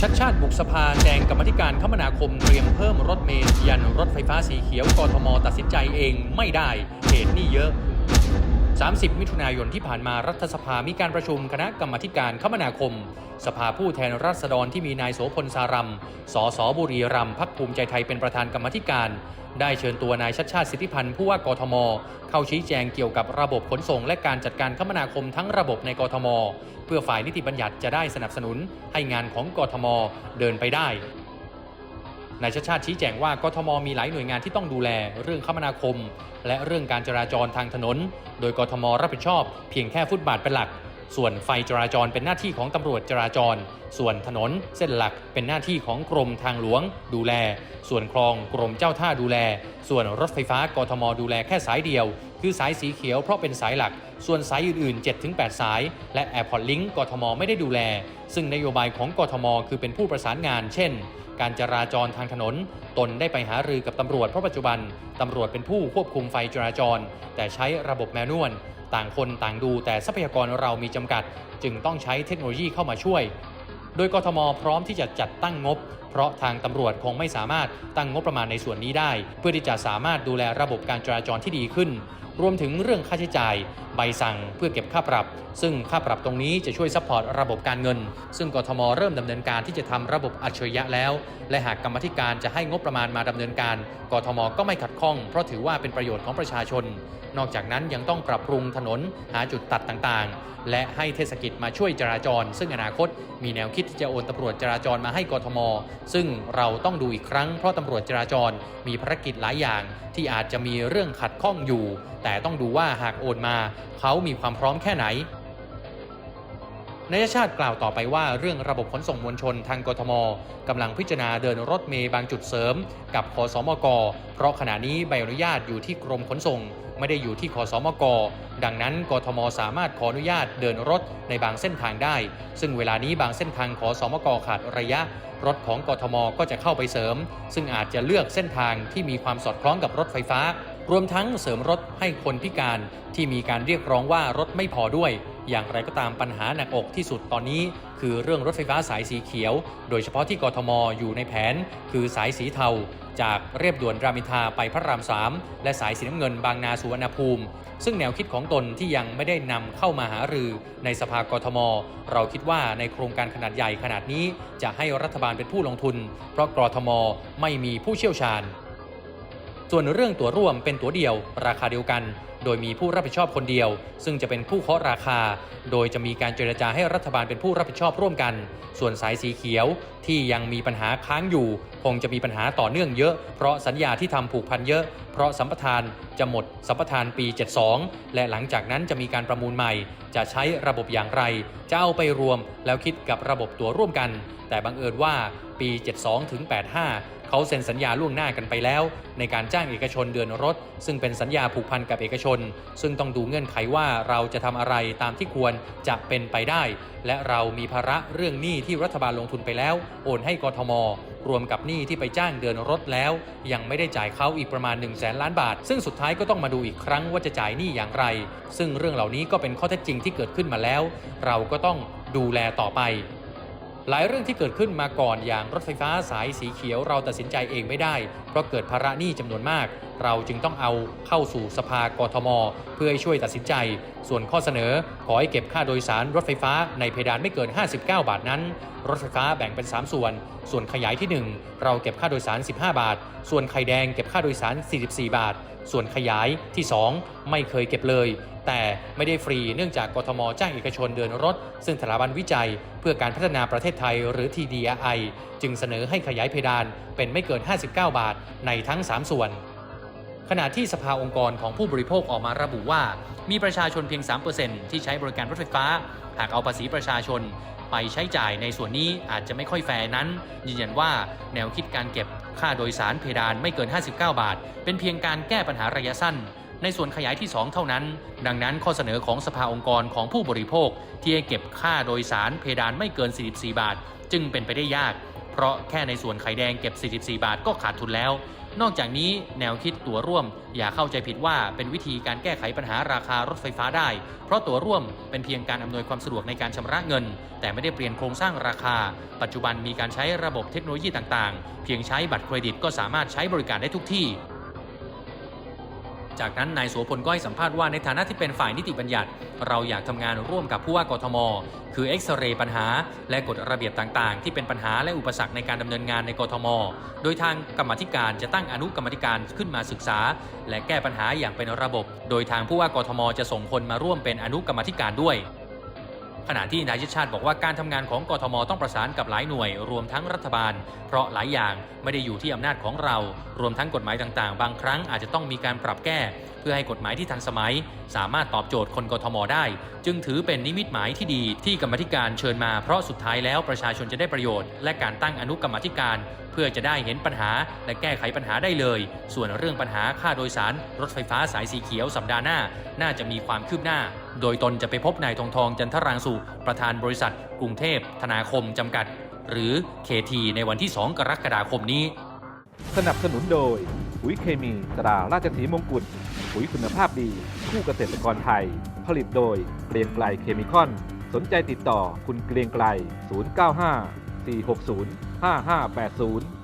ชัดชาติบุกสภาแจงกรรมธิการคมนาคมเตรียมเพิ่มรถเมล์ยันรถไฟฟ้าสีเขียวกทมตัดสินใจเองไม่ได้เหตุนี่เยอะ 30 มิถุนายนที่ผ่านมารัฐสภามีการประชุมคณะกรรมการคมนาคม สภาผู้แทนราษฎรที่มีนายโสพลสารัมสสบุรีรัมพักภูมิใจไทยเป็นประธานกรรมธิการ ได้เชิญตัวนายชัดชาติสิทธิพันธ์ผู้ว่ากทม เข้าชี้แจงเกี่ยวกับระบบขนส่ง และการจัดการคมนาคมทั้งระบบในกทม เพื่อฝ่ายนิติบัญญัติจะได้สนับสนุนให้งานของกทมเดินไปได้ นายชาติชาติชี้แจงว่ากทมมีหลายหน่วยงานที่ต้องดูแลเรื่องคมนาคม และเรื่องการจราจรทางถนน โดยกทมรับผิดชอบเพียงแค่ฟุตบาทเป็นหลัก ส่วนไฟจราจรเป็นหน้าที่ของตำรวจจราจร ส่วนถนนเส้นหลักเป็นหน้าที่ของกรมทางหลวง ดูแล ส่วนคลองกรมเจ้าท่าดูแล ส่วนรถไฟฟ้ากทมดูแลแค่สายเดียว คือสายสีเขียวเพราะเป็นสายหลัก ส่วนสายอื่น ๆ 7-8 สาย และ Airport Link กทมไม่ได้ดูแล ซึ่งนโยบายของกทม คือเป็นผู้ประสานงาน เช่น การจราจรทางถนน ตนได้ไปหารือกับตำรวจเพราะปัจจุบันตำรวจเป็นผู้ควบคุมไฟจราจร แต่ใช้ระบบแมนนวล ต่างคนต่างดูแต่ทรัพยากรเรามีจำกัด จึงต้องใช้เทคโนโลยีเข้ามาช่วย โดยกทมพร้อมที่จะจัดตั้งงบ เพราะทางตำรวจคงไม่สามารถตั้งงบประมาณในส่วนนี้ได้ เพื่อที่จะสามารถดูแลระบบการจราจรที่ดีขึ้น รวมถึงเรื่องค่าใช้จ่าย ใบสั่งเพื่อเก็บค่าปรับ ซึ่งค่าปรับตรงนี้จะช่วยซัพพอร์ตระบบการเงิน ซึ่งกทมเริ่มดำเนินการที่จะทำระบบอัจฉริยะแล้ว และหากกรรมธิการจะให้งบประมาณมาดำเนินการ กทมก็ไม่ขัดข้อง เพราะถือว่าเป็นประโยชน์ของประชาชน นอกจากนั้นยังต้องปรับปรุงถนนหาจุดตัดต่างๆ และให้เทศกิจมาช่วยจราจร ซึ่งอนาคตมีแนวคิดที่จะโอนตำรวจจราจรมาให้กทมซึ่งเราต้องดูอีกครั้งเพราะตำรวจจราจรมีภารกิจหลายอย่าง ที่อาจจะมีเรื่องขัดข้องอยู่ แต่ต้องดูว่าหากโอนมา เขามีความพร้อมแค่ไหน นายชาติกล่าวต่อไปว่าเรื่องระบบขนส่งมวลชนทางกทมกำลังพิจารณาเดินรถเมย์บางจุดเสริม กับขอสมก เพราะขณะนี้ใบอนุญาตอยู่ที่กรมขนส่ง ไม่ได้อยู่ที่ขอสมก ดังนั้นกทมสามารถขออนุญาตเดินรถในบางเส้นทางได้ ซึ่งเวลานี้บางเส้นทางขอสมกขาดระยะ รถของกทมก็จะเข้าไปเสริม ซึ่งอาจจะเลือกเส้นทางที่มีความสอดคล้องกับรถไฟฟ้า รวมทั้งเสริมรถให้คนพิการที่มีการเรียกร้องว่ารถไม่พอด้วย อย่างไรก็ตามปัญหาหนักอกที่สุดตอนนี้ คือเรื่องรถไฟฟ้าสายสีเขียว โดยเฉพาะที่กทมอยู่ในแผน คือสายสีเทา จากเรียบด่วนรามินทาไปพระรามสามและสายสีน้ำเงินบางนาสุวรรณภูมิ ซึ่งแนวคิดของตนที่ยังไม่ได้นำเข้ามาหารือในสภากทม เราคิดว่าในโครงการขนาดใหญ่ขนาดนี้ จะให้รัฐบาลเป็นผู้ลงทุน เพราะกทมไม่มีผู้เชี่ยวชาญ ส่วนเรื่องตั๋วร่วมเป็นตั๋วเดียว ราคาเดียวกัน โดยมีผู้รับผิดชอบคนเดียว ซึ่งจะเป็นผู้เคาะราคา โดยจะมีการเจรจาให้รัฐบาลเป็นผู้รับผิดชอบร่วมกัน ส่วนสายสีเขียวที่ยังมีปัญหาค้างอยู่ คงจะมีปัญหาต่อเนื่องเยอะ เพราะสัญญาที่ทำผูกพันเยอะ เพราะสัมปทานจะหมดสัมปทานปี 72 และหลังจากนั้นจะมีการประมูลใหม่ จะใช้ระบบอย่างไร จะเอาไปรวมแล้วคิดกับระบบตัวร่วมกัน แต่บังเอิญว่าปี 72ถึง85 เขาเซ็นสัญญาล่วงหน้ากันไปแล้ว ในการจ้างเอกชนเดินรถ ซึ่งเป็นสัญญาผูกพันกับเอกชน ซึ่งต้องดูเงื่อนไขว่าเราจะทำอะไรตามที่ควรจะเป็นไปได้ และเรามีภาระเรื่องหนี้ที่รัฐบาลลงทุนไปแล้ว โอนให้กทมรวมกับหนี้ที่ไปจ้างเดินรถแล้ว ยังไม่ได้จ่ายเขาอีกประมาณ1นึ่งแสนล้านบาท ซึ่งสุดท้ายก็ต้องมาดูอีกครั้งว่าจะจ่ายหนี้อย่างไร ซึ่งเรื่องเหล่านี้ก็เป็นข้อเท็จจริงที่เกิดขึ้นมาแล้ว เราก็ต้องดูแลต่อไป หลายเรื่องที่เกิดขึ้นมาก่อนอย่างรถไฟฟ้าสายสีเขียวเราตัดสินใจเองไม่ได้ เพราะเกิดภาระหนี้จำนวนมาก เราจึงต้องเอาเข้าสู่สภากทม เพื่อให้ช่วยตัดสินใจ ส่วนข้อเสนอขอให้เก็บค่าโดยสารรถไฟฟ้าในเพดานไม่เกิน 59 บาทนั้น รถไฟฟ้าแบ่งเป็น 3 ส่วน ส่วนขยายที่ 1 เราเก็บค่าโดยสาร 15 บาท ส่วนไข่แดงเก็บค่าโดยสาร 44 บาท ส่วนขยายที่ 2 ไม่เคยเก็บเลยแต่ไม่ได้ฟรีเนื่องจากกทมจ้างเอกชนเดินรถ ซึ่งสถาบันวิจัย เพื่อการพัฒนาประเทศไทยหรือ TDI จึงเสนอให้ขยายเพดานเป็นไม่เกิน 59 บาทในทั้ง 3 ส่วน ขณะที่สภาองค์กรของผู้บริโภคออกมาระบุว่า มีประชาชนเพียง 3%ที่ใช้บริการรถไฟฟ้า หากเอาภาษีประชาชนไปใช้จ่ายในส่วนนี้อาจจะไม่ค่อยแฟร์นั้น ยืนยันว่าแนวคิดการเก็บค่าโดยสารเพดานไม่เกิน 59 บาท เป็นเพียงการแก้ปัญหาระยะสั้น ในส่วนขยายที่ 2 เท่านั้น ดังนั้นข้อเสนอของสภาองค์กรของผู้บริโภค ที่ให้เก็บค่าโดยสารเพดานไม่เกิน 44 บาท จึงเป็นไปได้ยาก เพราะแค่ในส่วนไข่แดงเก็บ 44 บาทก็ขาดทุนแล้ว นอกจากนี้แนวคิดตั๋วร่วม อย่าเข้าใจผิดว่าเป็นวิธีการแก้ไขปัญหาราคารถไฟฟ้าได้ เพราะตั๋วร่วมเป็นเพียงการอำนวยความสะดวกในการชำระเงิน แต่ไม่ได้เปลี่ยนโครงสร้างราคา ปัจจุบันมีการใช้ระบบเทคโนโลยีต่างๆ เพียงใช้บัตรเครดิตก็สามารถใช้บริการได้ทุกที่ จากนั้นนายโสพลก็ให้สัมภาษณ์ว่าในฐานะที่เป็นฝ่ายนิติบัญญัติ เราอยากทำงานร่วมกับผู้ว่ากทม คือเอ็กซเรย์ปัญหา และกฎระเบียบต่างๆ ที่เป็นปัญหาและอุปสรรคในการดำเนินงานในกทม โดยทางกรรมธิการจะตั้งอนุกรรมธิการขึ้นมาศึกษา และแก้ปัญหาอย่างเป็นระบบ โดยทางผู้ว่ากทม จะส่งคนมาร่วมเป็นอนุกรรมธิการด้วย ขณะที่นายชาติชาติบอกว่าการทำงานของกทมต้องประสานกับหลายหน่วย รวมทั้งรัฐบาล เพราะหลายอย่างไม่ได้อยู่ที่อำนาจของเรา รวมทั้งกฎหมายต่างๆ บางครั้งอาจจะต้องมีการปรับแก้ เพื่อให้กฎหมายที่ทันสมัย สามารถตอบโจทย์คนกทมได้ จึงถือเป็นนิมิตหมายที่ดีที่กรรมธิการเชิญมาเพราะสุดท้ายแล้วประชาชนจะได้ประโยชน์ และการตั้งอนุกรรมธิการเพื่อจะได้เห็นปัญหาและแก้ไขปัญหาได้เลย ส่วนเรื่องปัญหาค่าโดยสาร รถไฟฟ้าสายสีเขียวสัปดาห์หน้า น่าจะมีความคืบหน้า โดยตนจะไปพบนายทองทองจันทรางสุประธานบริษัท กรุงเทพธนาคมจำกัด หรือ KT ในวันที่ 2 กรกฎาคมนี้ สนับสนุนโดยปุ๋ยเคมีตราราชสีมงกุฎปุ๋ยคุณภาพดี คู่เกษตรกรไทย ผลิตโดยเกรียงไกลเคมีคอน สนใจติดต่อคุณเกรียงไกล 095 460 5580